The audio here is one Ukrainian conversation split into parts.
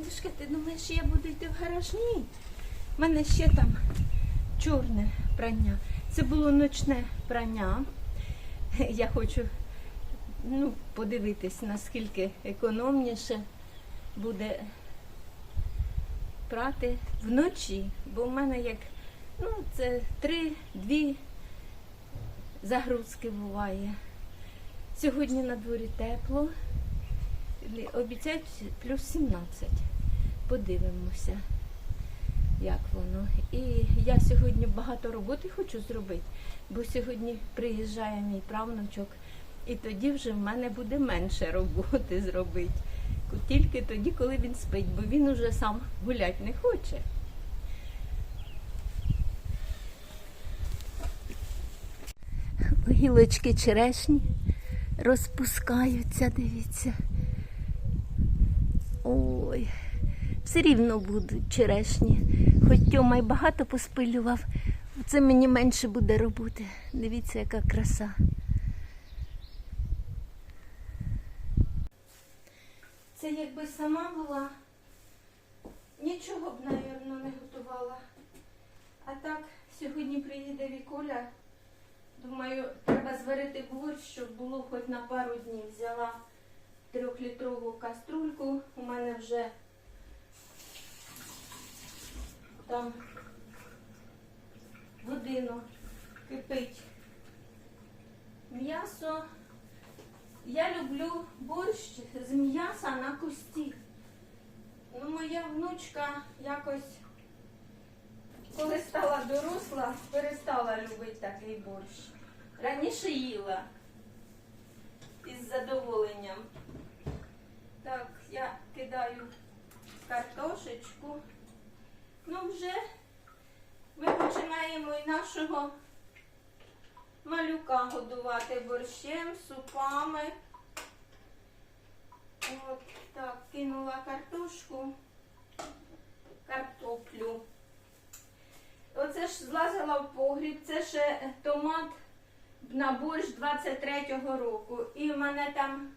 Фендюшка, ти думаєш, я буду йти в гараж? Ні. У мене ще там чорне прання. Це було ночне прання. Я хочу ну, подивитись, наскільки економніше буде прати вночі. Бо в мене як ну, це три-дві загрузки буває. Сьогодні на дворі тепло. Обіцяють плюс 17. Подивимося, як воно. І я сьогодні багато роботи хочу зробити, бо сьогодні приїжджає мій правнучок, і тоді вже в мене буде менше роботи зробити. Тільки тоді, коли він спить, бо він уже сам гуляти не хоче. Гілочки черешні розпускаються, дивіться. Ой, все рівно будуть черешні. Хоч Тьома й багато поспилював, це мені менше буде роботи. Дивіться, яка краса. Це якби сама була, нічого б, напевно, не готувала. А так, сьогодні приїде Вікуля. Думаю, треба зварити борщ, щоб було хоч на пару днів. Взяла трьохлітрову каструльку. У мене вже там годину кипить м'ясо. Я люблю борщ з м'яса на кості. Ну, моя внучка якось, коли стала доросла, перестала любити такий борщ. Раніше їла із задоволенням. Так, я кидаю картошечку. Ну, вже ми починаємо і нашого малюка годувати борщем, супами. От так, кинула картошку, картоплю. Оце ж злазила в погріб, це ще томат на борщ 23-го року. І в мене там,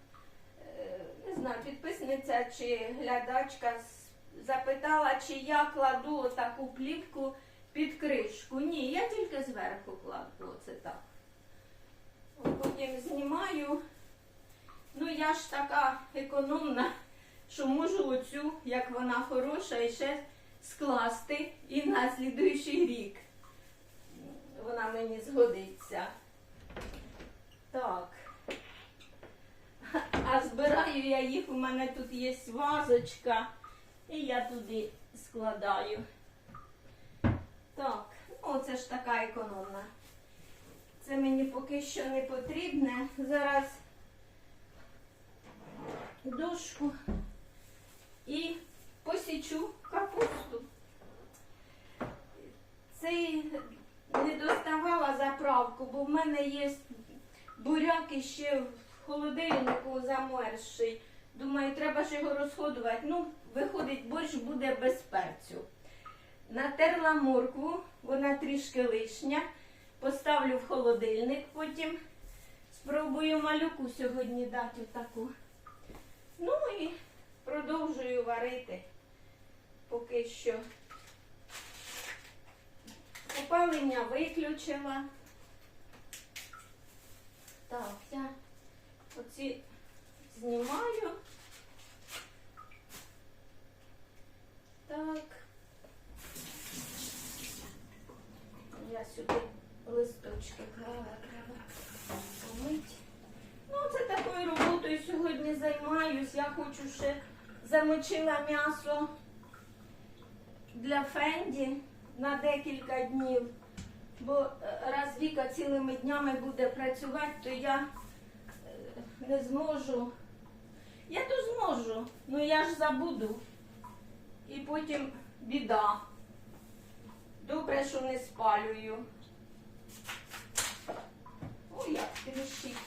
е, не знаю, підписниця чи глядачка с- запитала, чи я кладу таку плівку під кришку. Ні, я тільки зверху кладу, оце так. Потім знімаю. Ну, я ж така економна, що можу оцю, як вона хороша, і ще скласти і на слідуючий рік. Вона мені згодиться. Так. А збираю я їх, у мене тут є вазочка, і я туди складаю. Так, ну це ж така економна. Це мені поки що не потрібне. Зараз дошку і посічу капусту. Цей не доставала заправку, бо в мене є буряк іще в холодильнику замерзший. Думаю, треба ж його розходувати. Ну, виходить, борщ буде без перцю. Натерла моркву, вона трішки лишня. Поставлю в холодильник, потім спробую малюку сьогодні дати таку. Ну і продовжую варити поки що. Опалення виключила. Так, я оці знімаю. Так. Я сюди листочки клала, треба помити. Ну, це такою роботою сьогодні займаюсь. Я хочу ще замочила м'ясо для Фенді на декілька днів. Бо е, раз Віка цілими днями буде працювати, то я е, не зможу. Я то зможу, ну я ж забуду. І потім біда. Добре, що не спалюю. Ой, як тріщить.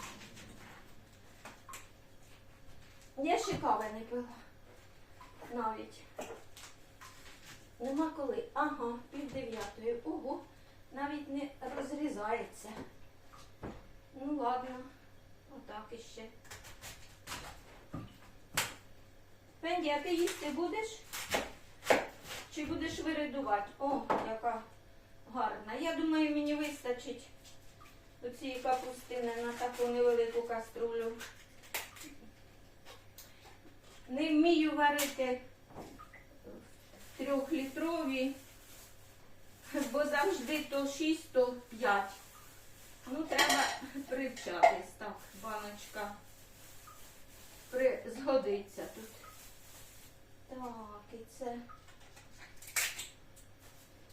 Я ще кави не пила. Навіть. Нема коли. Ага, пів дев'ятої. Ого, навіть не розрізається. Ну ладно, отак іще. Фенді, а ти їсти будеш? Чи будеш виридувати? О, яка гарна. Я думаю, мені вистачить цієї капустини на таку невелику каструлю. Не вмію варити трьохлітрові, бо завжди то 6, то 5. Ну, треба привчатись. Так, баночка згодиться тут. Так, і це.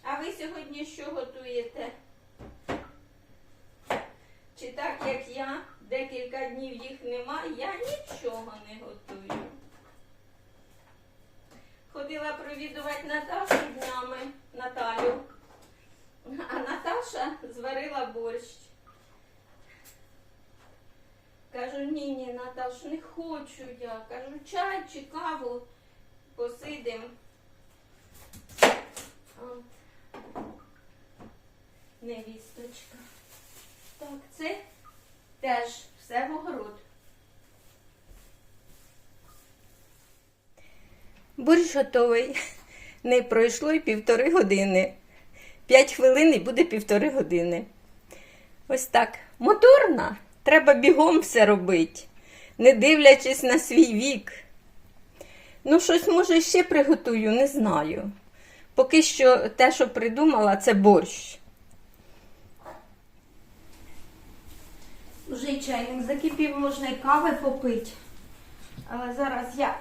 А ви сьогодні що готуєте? Чи так як я, декілька днів їх нема, я нічого не готую. Ходила провідувати Наташу днями, Наталю, а Наташа зварила борщ. Кажу, ні, ні, Наташ, не хочу я. Кажу, чай чи каву посидим. Невісточка. Так, це теж все в огород. Борщ готовий. Не пройшло й півтори години. П'ять хвилин і буде півтори години. Ось так. Моторна. Треба бігом все робити, не дивлячись на свій вік. Ну, щось, може, ще приготую, не знаю. Поки що те, що придумала, це борщ. Вже й чайник закипів, можна і кави попити. Але зараз я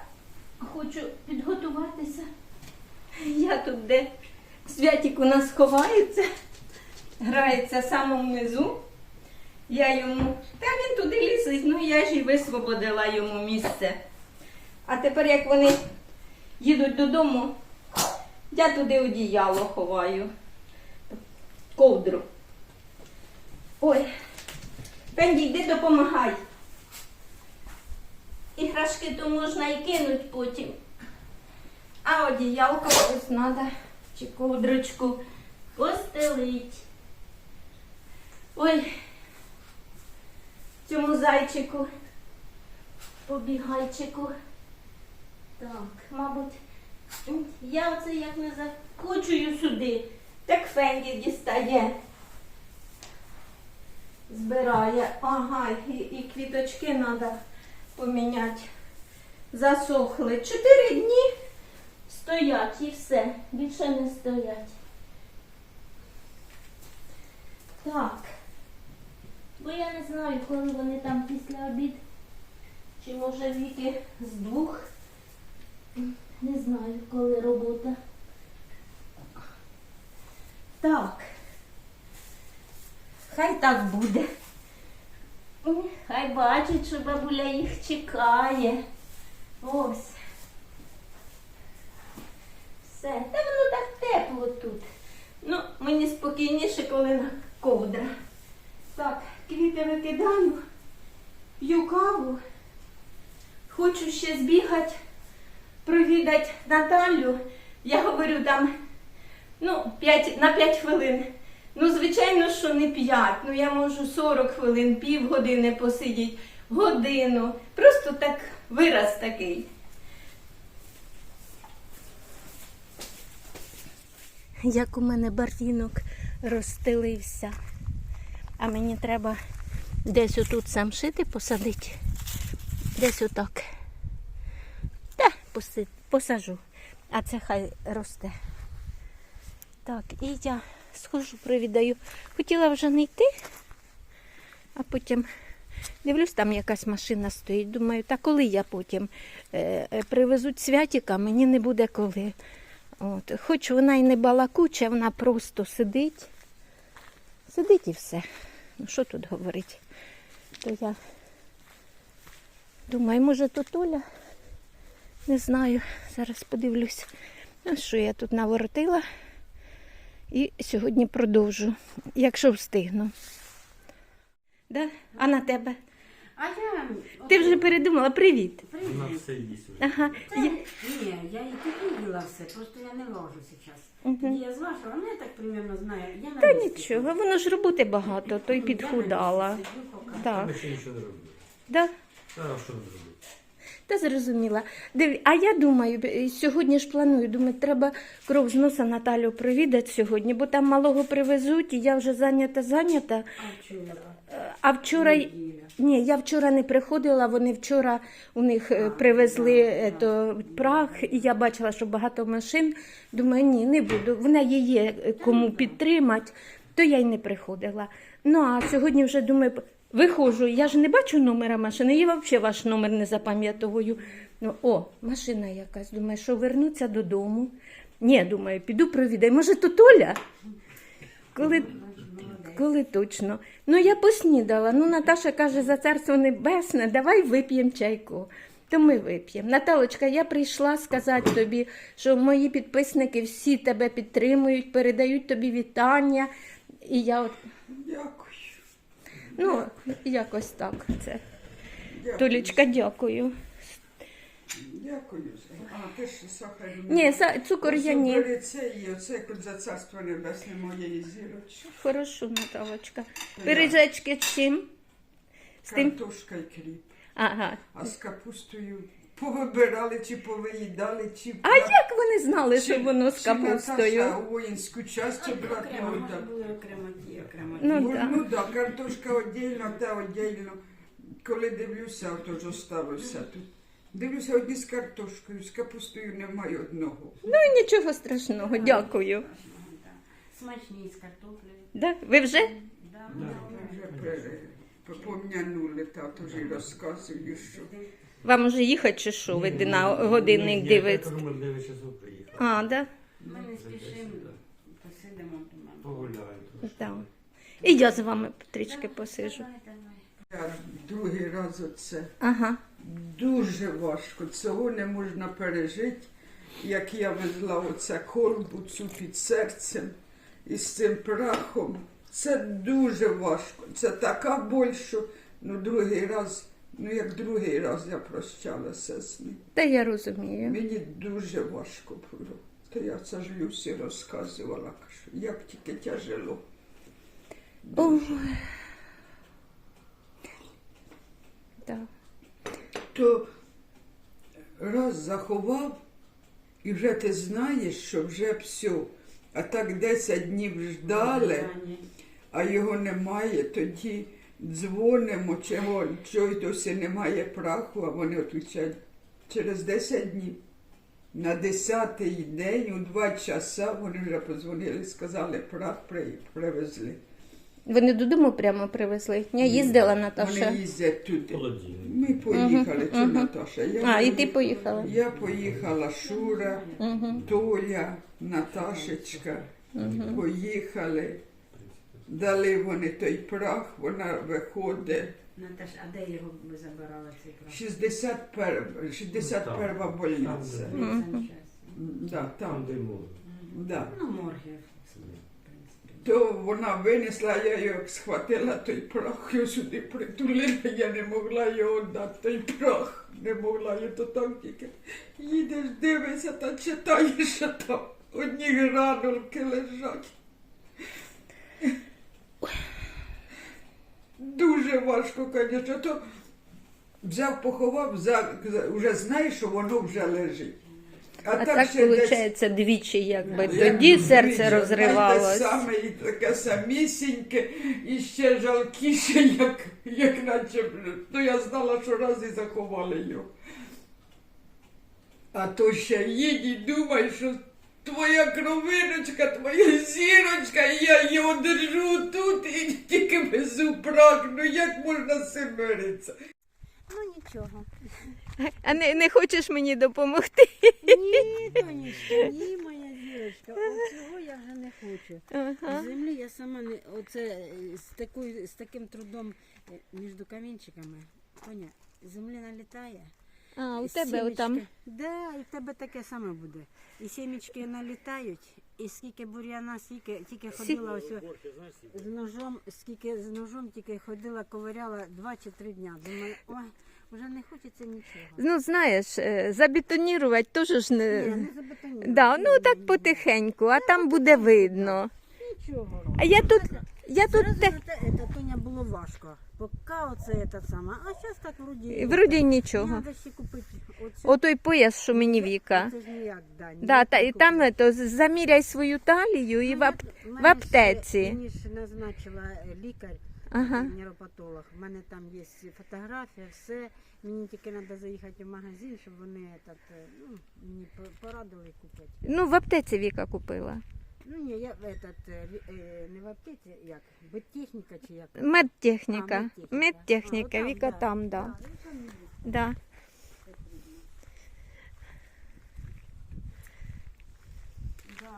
хочу підготуватися. Я тут, де святік у нас ховається, грається самому низу. Я йому, та він туди лізить, ну я ж і висвободила йому місце. А тепер, як вони їдуть додому, я туди одіяло ховаю. Ковдру. Ой. Пенді, йди допомагай. Іграшки то можна і кинуть потім. А одіялко ось треба чи ковдрочку постелить. Ой, цьому зайчику, побігайчику. Так, мабуть, я оце як не закочую сюди, так Фенді дістає збирає. Ага, і, і квіточки треба поміняти. Засохли. Чотири дні стоять і все. Більше не стоять. Так. Бо я не знаю, коли вони там після обід. Чи може віки з двох. Не знаю, коли робота. Так. Хай так буде. Хай бачить, що бабуля їх чекає. Ось. Все. Та воно так тепло тут. Ну, мені спокійніше, коли на ковдра. Так, квіти викидаю, п'ю каву. Хочу ще збігати, провідати Наталю. Я говорю там, ну, 5, на 5 хвилин. Ну, звичайно, що не 5. Ну, я можу 40 хвилин, півгодини посидіти, годину. Просто так вираз такий. Як у мене барвінок розстелився. А мені треба десь отут сам шити, посадити. Десь отак. Посажу. А це хай росте. Так, і я схожу, привідаю. Хотіла вже не йти, а потім дивлюсь, там якась машина стоїть. Думаю, та коли я потім е, е, привезуть святіка, мені не буде коли. От. Хоч вона і не балакуча, вона просто сидить. Сидить і все. Ну що тут говорить? То я думаю, може то Толя? Не знаю. Зараз подивлюсь. Що я тут наворотила. І сьогодні продовжу, якщо встигну. Да? А на тебе? А я... Ти вже передумала, привіт. Привіт. На все їсть уже. Ага. Це... Я... Ні, я і тут їла все, просто я не ложу зараз. Я зважила, ну я так примерно знаю. Я на Та місці нічого, воно ж роботи багато, то й Я на підхудала. місці сиджу поки. Так. Ми ще нічого не робили. Да? А що не робити? Та зрозуміла. Див... А я думаю, сьогодні ж планую, думаю, треба кров з носа Наталю провідати сьогодні, бо там малого привезуть, і я вже зайнята, зайнята. А вчора? А вчора. Ні, я вчора не приходила, вони вчора у них е, привезли е, то, прах, і я бачила, що багато машин. Думаю, ні, не буду. В неї є е, кому підтримати, то я й не приходила. Ну а сьогодні вже думаю, виходжу, я ж не бачу номера машини, я взагалі ваш номер не запам'ятовую. Ну, о, машина якась. Думаю, що вернуться додому. Ні, думаю, піду провідаю. Може, то Толя? Коли коли точно. Ну, я поснідала. Ну, Наташа каже, за царство небесне, давай вип'ємо чайку. То ми вип'ємо. Наталочка, я прийшла сказати тобі, що мої підписники всі тебе підтримують, передають тобі вітання. І я от, Дякую. Ну, якось так. Це. Дякую. Толічка, дякую. Дякую. А, ти ж сахар. Ні, са- цукор я ні. Це і оце як за царство небесне моєї зірочки. Хорошо, Наталочка. Пиріжечки з чим? З тим? Картошка і кріп. Ага. А з капустою повибирали чи повиїдали, чи... А як вони знали, що воно з чи капустою? Наташа воїнську часть обратно Окремо, може отдав. були окремо ті, окремо ті. Ну, Ну, да. ну да, картошка віддільно, та віддільно. Коли дивлюся, то ж оставився тут. Дивлюся одні з картошкою, з капустою немає одного. Ну, нічого страшного, дякую. Смачні з картоплею. Да? Ви вже? Да, Вже при- пом'янули, та то ж і розказую, що. Вам уже їхати чи що? Ви на годинник дивитесь? Я ми 9 часов приїхали. А, да? Ми не спішимо, посидимо думаємо. Погуляю. Да. І я з вами трішки посижу. Я другий раз оце Ага. дуже важко. Цього не можна пережити, як я везла оце колбу цю під серцем і з цим прахом. Це дуже важко. Це така боль, що ну, другий раз, ну як другий раз я прощалася з ним. Та я розумію. Мені дуже важко було. То я це ж Люсі розказувала, що як тільки тяжело. Да. То раз заховав, і вже ти знаєш, що вже все. А так 10 днів ждали, а його немає, тоді дзвонимо, чого, чого досі немає праху, а вони відключають через 10 днів. На 10-й день, у 2 часа, вони вже подзвонили, сказали, прах привезли. Вони додому прямо привезли. Я їздила, Наташа. Вони їздять туди. Ми поїхали, це Наташа. Я А, і ти поїхала. Я поїхала, Шура, Угу. Толя, Наташечка. Поїхали. Дали вони той прах, вона виходить. Наташ, а де його ви забирали цей кров? 61, 61 больниця. Там, Ну, М, Да, Там, де можна. Да. Ну, морги. в принципі. То вона винесла, я його схватила той прах, його сюди притулила, я не могла його дати, той прах. Не могла я то там тільки. Їдеш, дивишся та читаєш, що там одні гранулки лежать. Дуже важко, звісно. То взяв, поховав, за, вже знаєш, що воно вже лежить. А так, ще десь- виходить, двічі, якби. як Тоді двічі, серце Те саме і таке самісіньке, і ще жалкіше, як, як наче. Ну я знала, що раз і заховали його. А то ще їдь і думай, що твоя кровиночка, твоя зірочка, і я його держу тут і тільки везу прах. Ну як можна з цим миритися? Ну нічого. А не, не хочеш мені допомогти? Ні, Тонечка, ні, моя зірочка. Оцього я вже не хочу. Ага. Землі я сама не оце з такою з таким трудом е, між камінчиками. Тоня, земля налітає. А, у тебе сімечки- отам. Да, і в тебе таке саме буде. І сімечки налітають, і скільки бур'яна, скільки тільки ходила ось з ножом, скільки з ножом тільки ходила, ковиряла два чи три дня. Думаю, ой, вже не хочеться нічого. Ну, знаєш, е, забетонірувати теж ж Ні, не. не забетонювати. Да, ну так потихеньку, а там буде видно. Нічого. А я тут, я тут Зразу те, это, Тоня, було важко. Поки оце та сама. А зараз так вроді. Вроді нічого. Треба ще купити оцю. Отой пояс, що мені Віка. Це ж ніяк, да, ніяк Да, та, і там ето, заміряй свою талію і Ну, в, ап... в аптеці. Мені ж назначила е, лікар, Ага. нейропатолог. У мене там є фотографія, все. Мені тільки треба заїхати в магазин, щоб вони этот, е, ну, мені порадили купити. Ну, в аптеці Віка купила. Ну ні, я этот, е, е, не в аптеці, як, беттехніка чи як. Медтехніка. А, медтехніка. Медтехніка. А, отам, Віка да. там, да. Да, ну, там є. да. Да.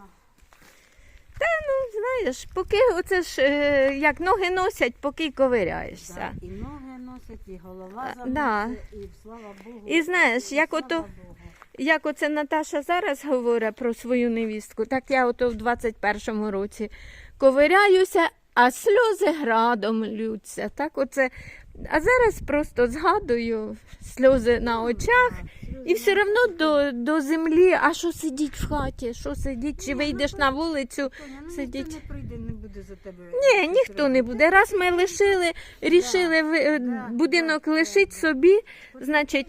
Ну, знаєш, поки оце ж е, як ноги носять, поки й ковиряєшся. Да, і ноги носять, і голова А, да. і слава Богу. І знаєш, як слава ото- Богу. Як оце Наташа зараз говорить про свою невістку, так я ото в 21-му році ковиряюся, а сльози градом лються. Так оце. А зараз просто згадую сльози на очах. І все одно до, до землі, а що сидіть в хаті, що сидіть, чи вийдеш на вулицю. Ну сидіть. ніхто не прийде, не буде за тебе. Ні, ніхто не буде. Раз ми лишили, рішили е, будинок да, лишить собі, значить.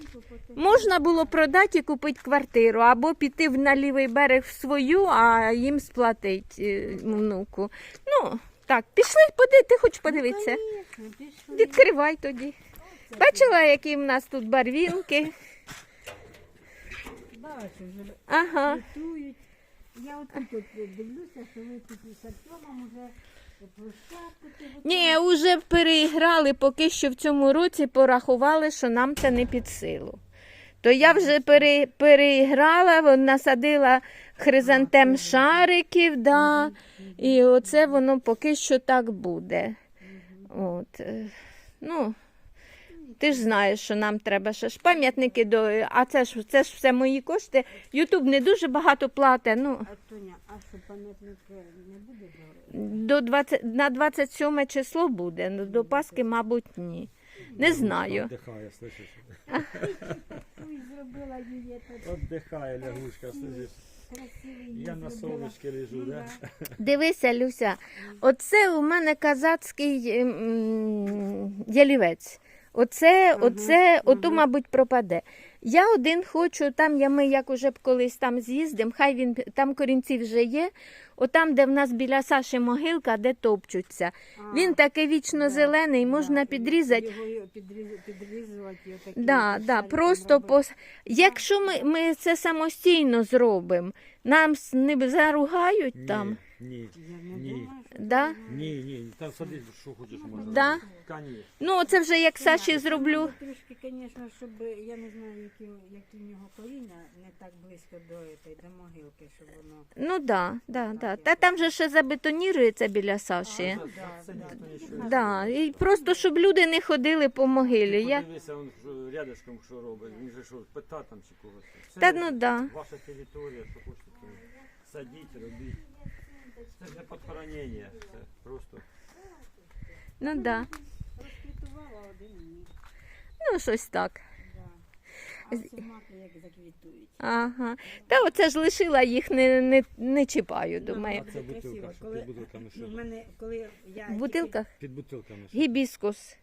Можна було продати і купити квартиру, або піти в- на лівий берег в свою, а їм сплатить е, внуку. Ну, так, пішли, поди, ти хочеш подивитися. Відкривай тоді. Бачила, які в нас тут барвінки. Бачу, вже Ага. готують. Я от тут от дивлюся, що ви тут із Артемом вже площадку. ти готуєте. Ні, уже переіграли, поки що в цьому році порахували, що нам це не під силу. То я вже пере, переіграла, вон- насадила хризантем шариків, да, і оце воно поки що так буде. От. е, Ну, ти ж знаєш, що нам треба ще ж пам'ятники до. А це ж це ж все мої кошти. Ютуб не дуже багато платить. Ну, А Тоня, а що пам'ятник е, не буде до 20, на 27 число буде, ну, до Пасхи, мабуть, ні. Не знаю. Отдихає, слышиш? Ой, зробила її тут Отдихає лягушка, слышиш? красивий. Я на сонечці лежу, Ну, да? Дивися, Люся, оце у мене казацький м, ялівець. Оце, оце, ото, мабуть, пропаде. Я один хочу, там я ми як уже б колись там з'їздимо, хай він там корінці вже є. Отам, де в нас біля Саші могилка, де топчуться. А, Він такий вічно зелений, можна да, підрізати. Його підріз- підрізувати. отакі Да, да, просто пос... Якщо ми, ми це самостійно зробимо, нам не заругають там. Ні, ні, Да? ні, ні, там садись, що хочеш можна. Да? Конечно. Ну, це вже як Саші зроблю. Трошки, звісно, щоб я не знаю, які, які в нього коліна, не так близько до, этой, до могилки, щоб воно. Ну да, да, да. Та там же ще забетонірується біля Саші. Це- нічого. Да. І просто щоб люди не ходили по могилі. Я... Подивися, він що рядышком що робить. Він же що, пита там чи когось. Та ну да. Ваша територія, що хочете там садіть, робіть. Це ж не підхоронення, це просто. Ну да. Розквітувала один ні. Ну, щось так. Да. А ці маки як заквітують. Ага. Та оце ж лишила їх, не, не, не чіпаю, думаю. А це бутилка, що Коли- під бутилками Ну, в мене, коли я В бутилках Під бутилками що? гібіскус.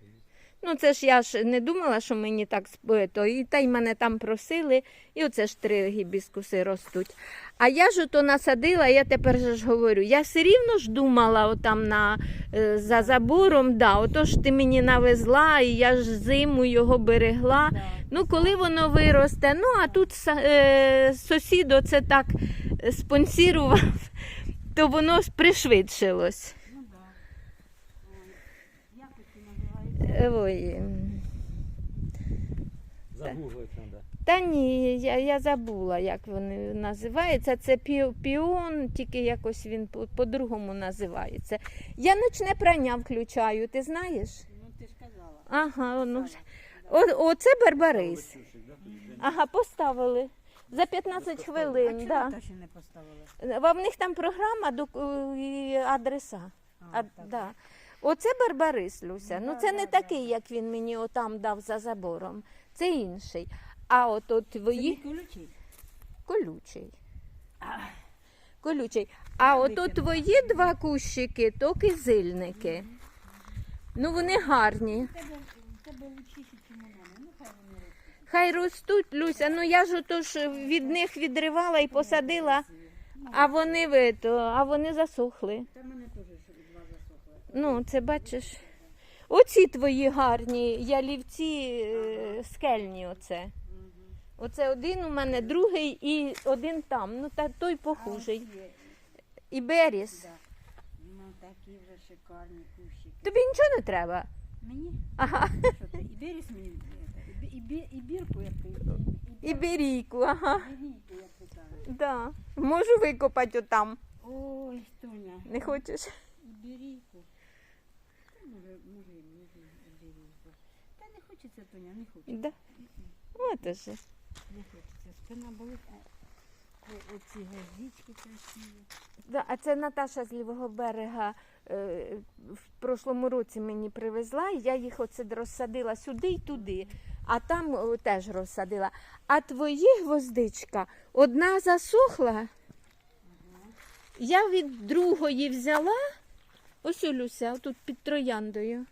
Ну, це ж я ж не думала, що мені так то і та й мене там просили, і оце ж три гібіскуси ростуть. А я ж ото насадила, я тепер же ж говорю, я все рівно ж думала отам на, е, за забором, да, ото ж ти мені навезла, і я ж зиму його берегла. Да. Ну, коли воно виросте, ну а тут е, сусід оце так е, спонсірував, то воно пришвидшилось. Ну да. Ой, Як це називається? Е, Ой. Загуглить треба. Та ні, я, я забула, як вони називаються. Це піон, тільки якось він по- по-другому називається. Я ночне прання включаю, ти знаєш? Ну ти ж казала. Ага, ну, о, оце барбарис. Ага, поставили. За 15 хвилин. чого Да. Не поставили? В них там програма і адреса. А, А, так. да. Оце барбарис, Люся. Ну це не такий, як він мені отам дав за забором. Це інший. А от от твої колючий? колючий. Колючий. А от от твої два кущики, то кизильники. Ну вони гарні. Хай ростуть, Люся. Ну я ж ото ж від них відривала і посадила, а вони ви то, а вони засохли. Та мене теж. Ну, це бачиш. Оці твої гарні ялівці е, скельні. Оце. Оце один у мене, другий і один там. Ну та той похожий. І беріс. Ну такі вже шикарні кущики. Тобі нічого не треба. Мені? Ага. Що ти? І беріс мені і, бі- і, бірку, як ти, і, берійку, ага. як ти кажеш. Да. Можу викопати отам. Ой, Тоня, Не хочеш? і бірійку. Та Може, може, може, і бірійку. Та не хочеться, Тоня, не хочеться. Да. От уже. Не хочеться. Спина болить. о- Оці гвоздички красиві. Да, а це Наташа з лівого берега е, в прошлому році мені привезла, і я їх оце розсадила сюди і туди, а там о, теж розсадила. А твої гвоздичка одна засохла. Я від другої взяла, ось у Люся, тут під трояндою.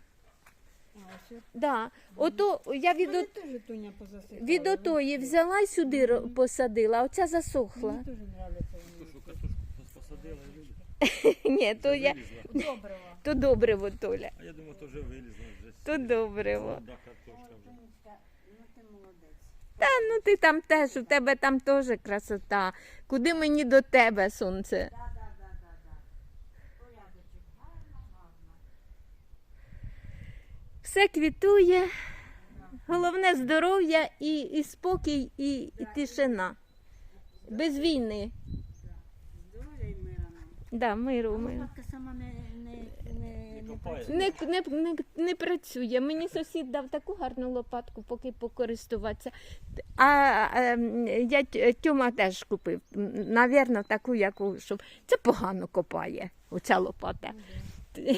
Да. Ото я від, от- теж Тоня позасихала. від отої взяла і сюди ро- посадила, а оця засохла. Мені теж нравиться вони. Катушку, катушку посадила і люди. Ні, то я Вилізла. Доброго. то добриво, Толя. А я думаю, то вже вилізла. Вже То добриво. молода картошка вже. Тонечка, ну. Та ну ти там теж, у тебе там теж красота. Куди мені до тебе, сонце? Да, да, да, да, да. Порядочок. Гарно, гарно. Все квітує. Головне здоров'я і, і спокій, і, і тишина. Без війни. Здоров'я і мира. Да, миру, миру. лопатка сама не, не, не, не працює. Не, не, не, не працює. Мені сусід дав таку гарну лопатку, поки покористуватися. А ем, я Тьома теж купив. Навірно, таку, яку, щоб це погано копає, оця лопата.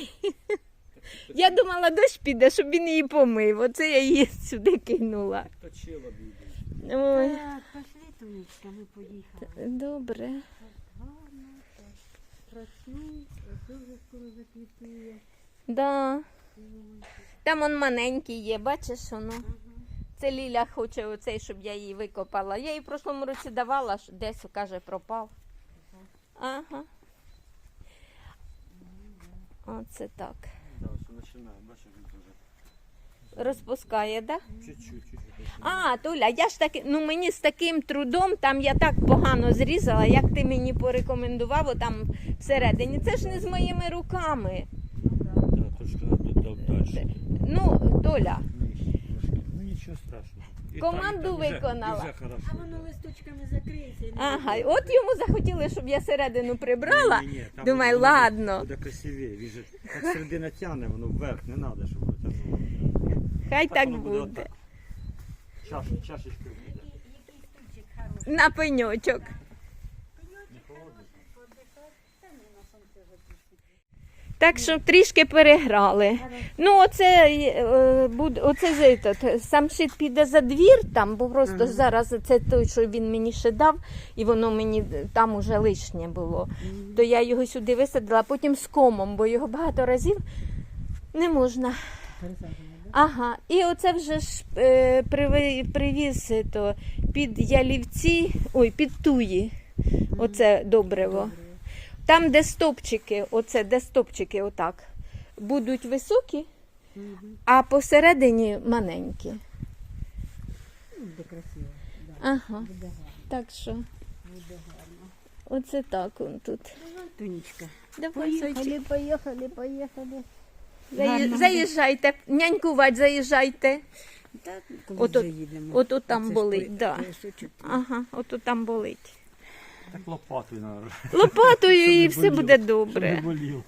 Я думала, дощ піде, щоб він її помив. Оце я її сюди кинула. Точила б Ой, Так, пошли, Тонечка, ми поїхали. добре. Гарно, так. Працюй, дуже скоро заквітує. Да. Там он маленький є, бачиш воно. Це Ліля хоче оцей, щоб я її викопала. Я їй в прошлому році давала, ж десь, каже, пропав. Ага. Оце так. Да, ось бачиш, він вже Розпускає, так? Да? чуть-чуть. А, Туля, я ж таки, ну мені з таким трудом, там я так погано зрізала, як ти мені порекомендував, там всередині. Це ж не з моїми руками. Да, трошки треба далі. Ну, Толя, Ну нічого страшного. І Команду там, там вже- виконала. вже хорошо, А воно да. листочками закриється. і не ага, буде. от йому захотіли, щоб я середину прибрала. Ні-ні-ні, там Думаю, буде- ладно. Буде красивіше. Він же так середина тягне, воно вверх не треба, щоб витягнуло. Хай так воно буде. отак. Чаш, чашечкою буде. Який стульчик хороший. На пеньочок. Не холодно. Та ні, на сонце вже пустить. Так що трішки переграли. Ну, оце, е, оце ж этот, сам шит піде за двір там, бо просто зараз це той, що він мені ще дав, і воно мені там уже лишнє було. То я його сюди висадила, потім з комом, бо його багато разів не можна. Ага, і оце вже ж е, приви- привіз то, під ялівці, ой, під туї. Оце добриво. Там, де стопчики, оце, де стопчики, отак, будуть високі, а посередині маленькі. Ну, Буде красиво. Да. Ага. Буде гарно. Так що, Буде гарно. оце так он тут. Давай, зайчик. Поїхали, поїхали, поїхали. Заї- Гарно. Заїжджайте, нянькувати заїжджайте. Та, коли От вже от- їдемо. от от там Оце ж болить, той- да. Ага, ото там болить. Так лопатою, наверное. Лопатою і все буде Щоб не добре. боліло.